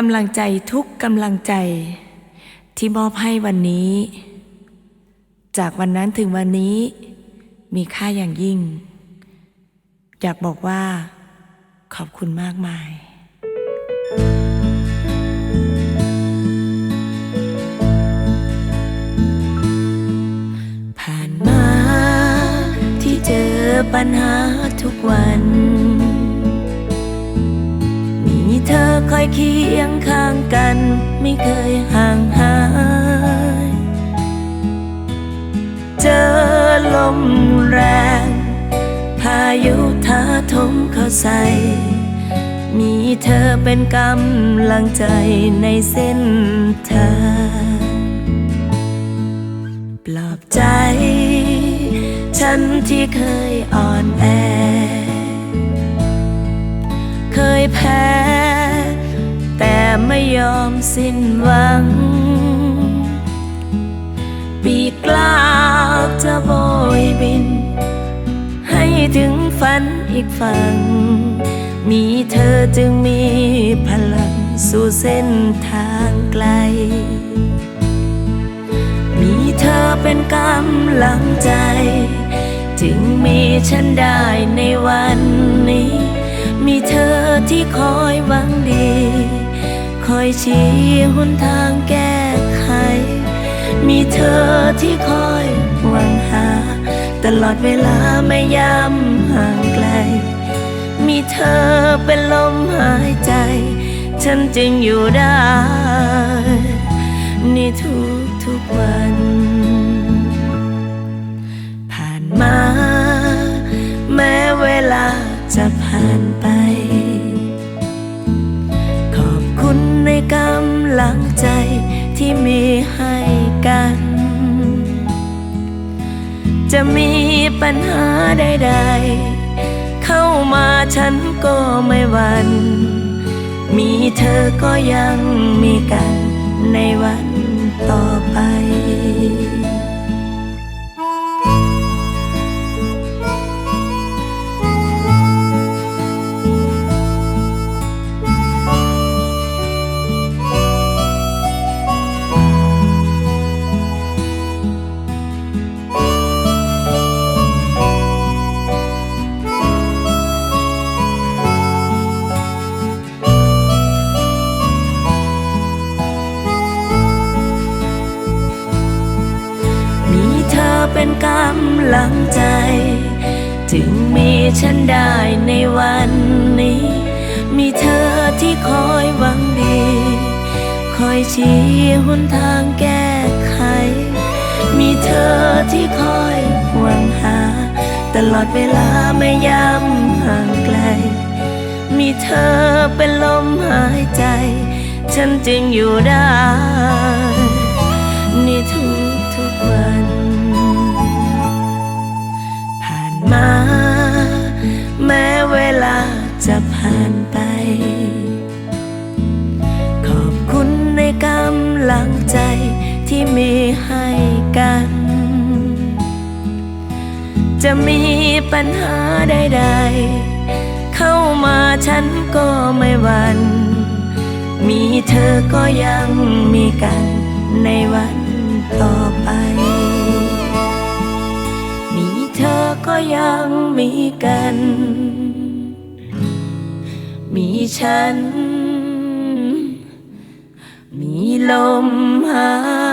กำลังใจทุกกำลังใจ ที่มอบให้วันนี้ จากวันนั้นถึงวันนี้ มีค่าอย่างยิ่ง อยากบอกว่า ขอบคุณมากมายผ่านมาที่เจอปัญหาทุกวัน เธอคอยเคียงข้างกัน ไม่เคยห่างหาย เจอลมแรง พายุท้าทมเข้าใส่ มีเธอเป็นกำลังใจในเส้นทางปลอบใจ ฉันที่เคยอ่อนแอ เคยแพ้ แต่ไม่ยอมสิ้นหวัง ปีกล้าวจะโบยบิน ให้ถึงฝันอีกฝั่ง มีเธอจึงมีพลังสู่เส้นทางไกล มีเธอเป็นกำลังใจ จึงมีฉันได้ในวันนี้ มีเธอที่คอยหวังดี ชี้หนทางแก้ไข มีเธอที่คอยหวังหา ตลอดเวลาไม่ย้ำห่างไกล มีเธอเป็นลมหายใจ ฉันจึงอยู่ได้ ในทุกทุกๆวัน ผ่านมา แม้เวลาจะผ่านไป กำลังใจที่มีให้กัน จะมีปัญหาใดๆ เข้ามาฉันก็ไม่หวันมีเธอก็ยังมีกันในวันต่อไป กำลังใจจึงมีฉันได้ในวันนี้ มีเธอที่คอยหวังดี คอยชี้หนทางแก้ไข มีเธอที่คอยหวังหา ตลอดเวลาไม่ย้ำห่างไกล มีเธอเป็นลมหายใจ ฉันจึงอยู่ได้ ที่มีให้กัน จะมีปัญหาใดๆ เข้ามาฉันก็ไม่หวันมีเธอก็ยังมีกันในวันต่อไป มีเธอก็ยังมีกัน มีฉัน มีลมหาย